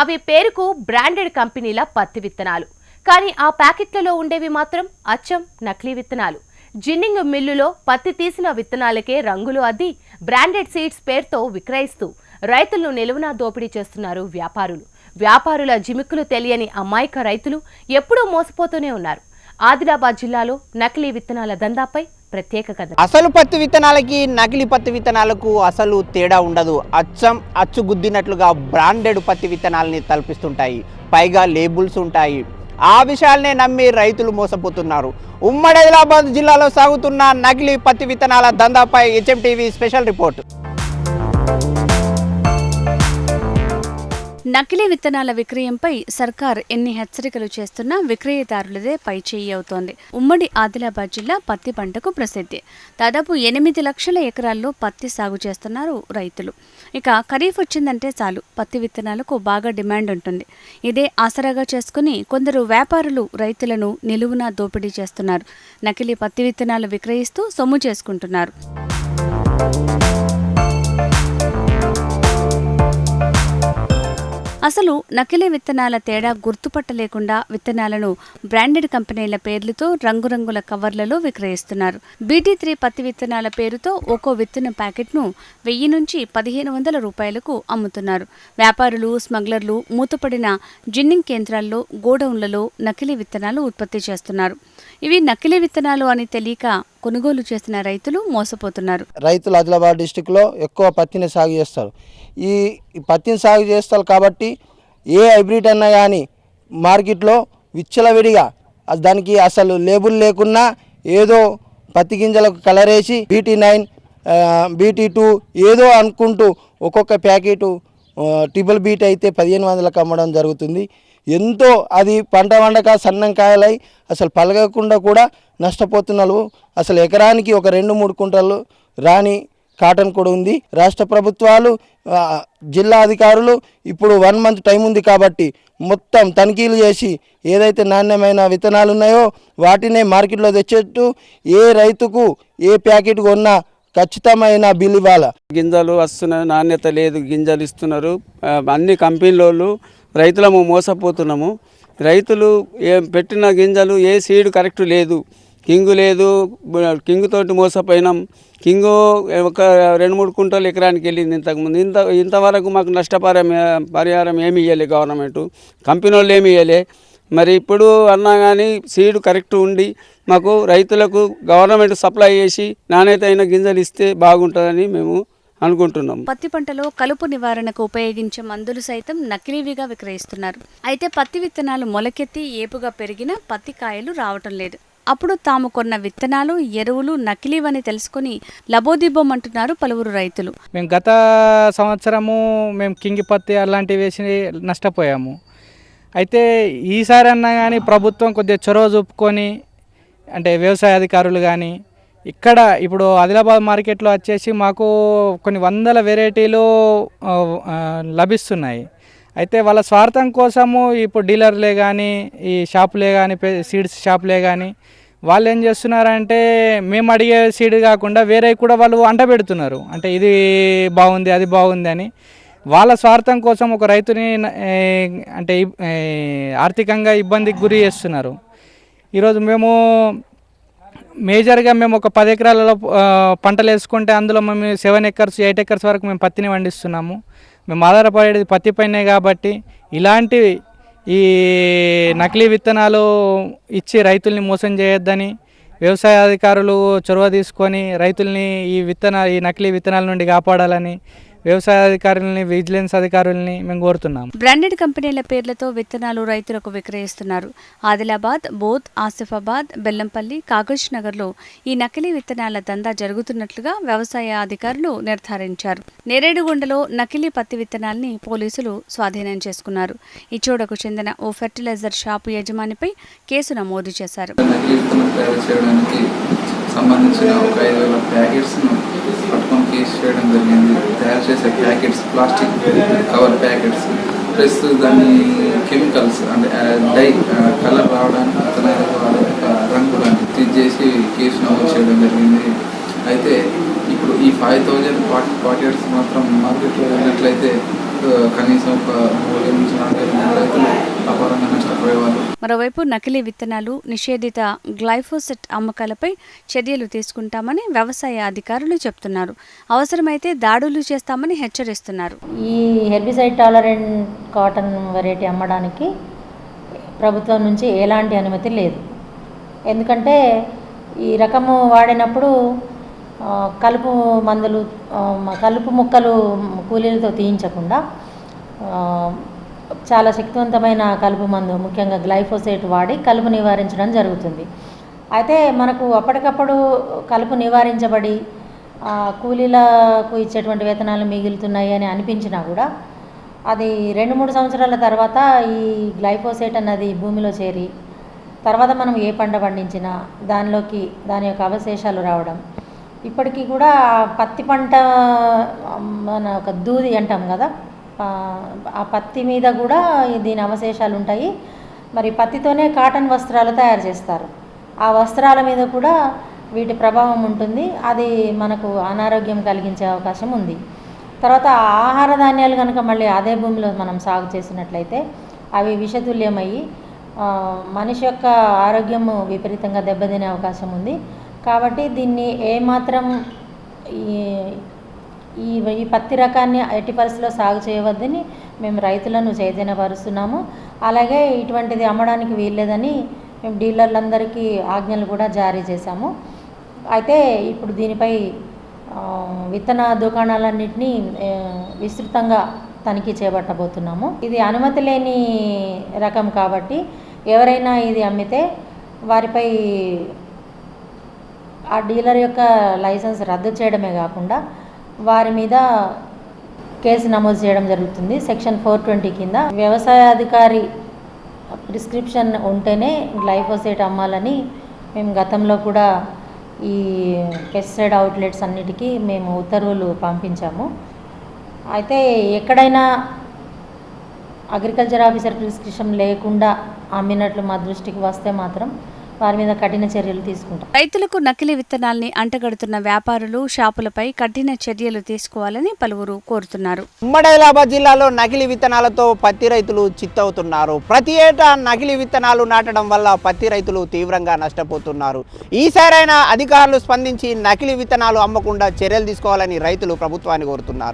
అవి పేరుకు బ్రాండెడ్ కంపెనీల పత్తి విత్తనాలు. కానీ ఆ ప్యాకెట్లలో ఉండేవి మాత్రం అచ్చం నకిలీ విత్తనాలు. జిన్నింగ్ మిల్లులో పత్తి తీసిన విత్తనాలకే రంగులు అద్ది బ్రాండెడ్ సీడ్స్ పేరుతో విక్రయిస్తూ రైతులను నిలువునా దోపిడీ చేస్తున్నారు వ్యాపారులు. వ్యాపారుల జిమిక్కులు తెలియని అమాయక రైతులు ఎప్పుడూ మోసపోతూనే ఉన్నారు. ఆదిలాబాద్ జిల్లాలో నకిలీ విత్తనాల దందాపై ప్రత్యేక కథ. అసలు పత్తి విత్తనాలకి నకిలీ పత్తి విత్తనాలకు అసలు తేడా ఉండదు. అచ్చం అచ్చు గుద్దినట్లుగా బ్రాండెడ్ పత్తి విత్తనాలని తలపిస్తుంటాయి. పైగా లేబుల్స్ ఉంటాయి. ఆ విషయాలనే నమ్మి రైతులు మోసపోతున్నారు. ఉమ్మడి ఆదిలాబాద్ జిల్లాలో సాగుతున్న నకిలీ పత్తి విత్తనాల దందాపై హెచ్ఎం టీవీ స్పెషల్ రిపోర్ట్. నకిలీ విత్తనాల విక్రయంపై సర్కార్ ఎన్ని హెచ్చరికలు చేస్తున్నా విక్రయదారులదే పైచేయి అవుతోంది. ఉమ్మడి ఆదిలాబాద్ జిల్లా పత్తి పంటకు ప్రసిద్ధి. దాదాపు ఎనిమిది లక్షల ఎకరాల్లో పత్తి సాగు చేస్తున్నారు రైతులు. ఇక ఖరీఫ్ వచ్చిందంటే చాలు. పత్తి విత్తనాలకు బాగా డిమాండ్ ఉంటుంది. ఇదే ఆసరాగా చేసుకుని కొందరు వ్యాపారులు రైతులను నిలువునా దోపిడీ చేస్తున్నారు. నకిలీ పత్తి విత్తనాలు విక్రయిస్తూ సొమ్ము చేసుకుంటున్నారు. అసలు నకిలీ విత్తనాల తేడా గుర్తుపట్టలేకుండా విత్తనాలను బ్రాండెడ్ కంపెనీల పేర్లతో రంగురంగుల కవర్లలో విక్రయిస్తున్నారు. బీటీ త్రీ పత్తి విత్తనాల పేరుతో ఒక్కో విత్తన ప్యాకెట్ను వెయ్యి నుంచి పదిహేను వందల రూపాయలకు అమ్ముతున్నారు. వ్యాపారులు స్మగ్లర్లు మూతపడిన జిన్నింగ్ కేంద్రాల్లో గోడౌన్లలో నకిలీ విత్తనాలు ఉత్పత్తి చేస్తున్నారు. ఇవి నకిలీ విత్తనాలు అని తెలియక కొనుగోలు చేసిన రైతులు మోసపోతున్నారు. రైతులు ఆదిలాబాద్ డిస్టిక్లో ఎక్కువ పత్తిని సాగు చేస్తారు. ఈ పత్తిని సాగు చేస్తారు కాబట్టి ఏ హైబ్రిడ్ అన్నా కానీ మార్కెట్లో విచ్చలవిడిగా దానికి అసలు లేబుల్ లేకున్నా ఏదో పత్తి గింజలకు కలరేసి బీటీ నైన్ బీటీ టూ ఏదో అనుకుంటూ ఒక్కొక్క ప్యాకెటు ట్రిపుల్ బీట్ అయితే పదిహేను వందలకు అమ్మడం జరుగుతుంది. ఎంతో అది పంట వండక సన్నం కాయలై అసలు పలగకుండా కూడా నష్టపోతున్నారు అసలు ఎకరానికి ఒక రెండు మూడు కుంటలు రాని కాటన్ కూడా ఉంది. రాష్ట్ర ప్రభుత్వాలు జిల్లా అధికారులు ఇప్పుడు వన్ మంత్ టైం ఉంది కాబట్టి మొత్తం తనిఖీలు చేసి ఏదైతే నాణ్యమైన విత్తనాలు ఉన్నాయో వాటినే మార్కెట్లో తెచ్చేట్టు ఏ రైతుకు ఏ ప్యాకెట్ కొన్నా ఖచ్చితమైన బిల్ ఇవ్వాలి. గింజలు వస్తున్నాయి నాణ్యత లేదు గింజలు ఇస్తున్నారు. అన్ని కంపెనీలు రైతులము మోసపోతున్నాము. రైతులు ఏం పెట్టిన గింజలు ఏ సీడ్ కరెక్ట్ లేదు. కింగు లేదు బ- కింగు తోటి మోసపోయినాం. కింగు ఒక రెండు మూడు కుంటలు ఎకరానికి వెళ్ళింది ఇంతకుముందు. ఇంత ఇంతవరకు మాకు నష్టపరిహారం పరిహారం ఏమి ఇవ్వలే గవర్నమెంట్. కంపెనీ వాళ్ళు ఏమి ఇవ్వలే మరి ఇప్పుడు అన్నా కానీ సీడ్ కరెక్ట్ ఉండి మాకు రైతులకు గవర్నమెంట్ సప్లై చేసి నాణ్యత అయిన గింజలు ఇస్తే బాగుంటుందని మేము అనుకుంటున్నాం. పత్తి పంటలో కలుపు నివారణకు ఉపయోగించే మందులు సైతం నకిలీవిగా విక్రయిస్తున్నారు. అయితే పత్తి విత్తనాలు మొలకెత్తి ఏపుగా పెరిగిన పత్తి కాయలు రావటం లేదు. అప్పుడు తాము కొన్న విత్తనాలు ఎరువులు నకిలీవని తెలుసుకుని లబోదిబ్బోమంటున్నారు పలువురు రైతులు. మేము గత సంవత్సరము మేము కింగి పత్తి అలాంటివి వేసి నష్టపోయాము. అయితే ఈసారి అన్నా కానీ ప్రభుత్వం కొద్దిగా చొరవ చూపుకొని అంటే వ్యవసాయ అధికారులు కానీ ఇక్కడ ఇప్పుడు ఆదిలాబాద్ మార్కెట్లో వచ్చేసి మాకు కొన్ని వందల వెరైటీలు లభిస్తున్నాయి. అయితే వాళ్ళ స్వార్థం కోసము ఇప్పుడు డీలర్లే కానీ ఈ షాపులే కానీ సీడ్స్ షాపులే కానీ వాళ్ళు ఏం చేస్తున్నారంటే మేము అడిగే సీడ్ కాకుండా వేరే కూడా వాళ్ళు అంట పెడుతున్నారు. అంటే ఇది బాగుంది అది బాగుంది అని. వాళ్ళ స్వార్థం కోసం ఒక రైతుని అంటే ఆర్థికంగా ఇబ్బందికి గురి చేస్తున్నారు. ఈరోజు మేము మేజర్గా మేము ఒక పది ఎకరాలలో పంటలు వేసుకుంటే అందులో మేము సెవెన్ ఎకర్స్ ఎయిట్ ఎకర్స్ వరకు మేము పత్తిని పండిస్తున్నాము. మేము ఆధారపడేది పత్తి పైనే కాబట్టి ఇలాంటి ఈ నకిలీ విత్తనాలు ఇచ్చి రైతుల్ని మోసం చేయొద్దని వ్యవసాయ అధికారులు చొరవ తీసుకొని రైతుల్ని ఈ విత్తన ఈ నకిలీ విత్తనాల నుండి కాపాడాలని వ్యవసాయ అధికారులని విజిలెన్స్ అధికారుల్ని మేము కోరుతున్నాము. బ్రాండెడ్ కంపెనీల పేర్లతో విత్తనాలు రైతులకు విక్రయిస్తున్నారు. ఆదిలాబాద్ బోధ్ ఆసిఫాబాద్ బెల్లంపల్లి కాగజ్ నగర్లో ఈ నకిలీ విత్తనాల దందా జరుగుతున్నట్లుగా వ్యవసాయ అధికారులు నిర్ధారించారు. నేరేడుగొండలో నకిలీ పత్తి విత్తనాల్ని పోలీసులు స్వాధీనం చేసుకున్నారు. ఇచోడకు చెందిన ఓ ఫెర్టిలైజర్ షాపు యజమానిపై కేసు నమోదు చేశారు. సంబంధించిన ఒక ఐదు వేల ప్యాకెట్స్ను పట్టుకొని చేయడం జరిగింది. తయారు చేసే packets plastic cover packets plus దాన్ని కెమికల్స్ అంటే డై కలర్ రావడానికి అతను వాడే ఆ, రంగులను చేసి కేసు నమోదు చేయడం జరిగింది. అయితే ఇప్పుడు ఈ ఫైవ్ థౌజండ్ పాకెట్స్ మాత్రం మార్కెట్లో వెళ్ళినట్లయితే కనీసం ఒక మరోవైపు నకిలీ విత్తనాలు నిషేధిత గ్లైఫోసెట్ అమ్మకాలపై చర్యలు తీసుకుంటామని వ్యవసాయ అధికారులు చెప్తున్నారు. అవసరమైతే దాడులు చేస్తామని హెచ్చరిస్తున్నారు. ఈ హెర్బిసైడ్ టాలరెంట్ కాటన్ వెరైటీ అమ్మడానికి ప్రభుత్వం నుంచి ఎలాంటి అనుమతి లేదు. ఎందుకంటే ఈ రకము వాడినప్పుడు కలుపు మందులు కలుపు ముక్కలు కూలీలతో తీయించకుండా చాలా శక్తివంతమైన కలుపు మందు ముఖ్యంగా గ్లైఫోసేట్ వాడి కలుపు నివారించడం జరుగుతుంది. అయితే మనకు అప్పటికప్పుడు కలుపు నివారించబడి కూలీలకు ఇచ్చేటువంటి వేతనాలు మిగులుతున్నాయి అని అనిపించినా కూడా అది రెండు మూడు సంవత్సరాల తర్వాత ఈ గ్లైఫోసేట్ అన్నది భూమిలో చేరి తర్వాత మనం ఏ పంట పండించినా దానిలోకి దాని యొక్క అవశేషాలు రావడం ఇప్పటికీ కూడా పత్తి పంట మన ఒక దూది అంటాం కదా ఆ, పత్తి మీద కూడా దీని అవశేషాలు ఉంటాయి. మరి పత్తితోనే కాటన్ వస్త్రాలు తయారు చేస్తారు. ఆ వస్త్రాల మీద కూడా వీటి ప్రభావం ఉంటుంది. అది మనకు అనారోగ్యం కలిగించే అవకాశం ఉంది. తర్వాత ఆహార ధాన్యాలు కనుక మళ్ళీ అదే భూమిలో మనం సాగు చేసినట్లయితే అవి విషతుల్యమయ్యి మనిషి యొక్క ఆరోగ్యము విపరీతంగా దెబ్బతినే అవకాశం ఉంది. కాబట్టి దీన్ని ఏమాత్రం ఈ ఈ ఈ పత్తి రకాన్ని ఎట్టి పరిస్థితిలో సాగు చేయవద్దని మేము రైతులను చైతన్యపరుస్తున్నాము. అలాగే ఇటువంటిది అమ్మడానికి వీల్లేదని మేము డీలర్లందరికీ ఆజ్ఞలు కూడా జారీ చేశాము. అయితే ఇప్పుడు దీనిపై విత్తన దుకాణాలన్నింటినీ విస్తృతంగా తనిఖీ చేపట్టబోతున్నాము. ఇది అనుమతి లేని రకం కాబట్టి ఎవరైనా ఇది అమ్మితే వారిపై ఆ డీలర్ యొక్క లైసెన్స్ రద్దు చేయడమే కాకుండా వారి మీద కేసు నమోదు చేయడం జరుగుతుంది. సెక్షన్ ఫోర్ ట్వంటీ కింద వ్యవసాయ అధికారి ప్రిస్క్రిప్షన్ ఉంటేనే గ్లైఫోసేట్ అమ్మాలని మేము గతంలో కూడా ఈ పెస్టిసైడ్ అవుట్లెట్స్ అన్నిటికీ మేము ఉత్తర్వులు పంపించాము. అయితే ఎక్కడైనా అగ్రికల్చర్ ఆఫీసర్ ప్రిస్క్రిప్షన్ లేకుండా అమ్మినట్లు మా దృష్టికి వస్తే మాత్రం వారి మీద కఠిన చర్యలు తీసుకుంటాం. రైతులకు నకిలీ విత్తనాల్ని అంటగడుతున్న వ్యాపారులు షాపులపై కఠిన చర్యలు తీసుకోవాలని పలువురు కోరుతున్నారు. ఉమ్మడి ఆదిలాబాద్ జిల్లాలో నకిలీ విత్తనాలతో పత్తి రైతులు చిత్తవుతున్నారు. ప్రతి ఏటా నకిలీ విత్తనాలు నాటడం వల్ల పత్తి రైతులు తీవ్రంగా నష్టపోతున్నారు. ఈసారైనా అధికారులు స్పందించి నకిలీ విత్తనాలు అమ్మకుండా చర్యలు తీసుకోవాలని రైతులు ప్రభుత్వాన్ని కోరుతున్నారు.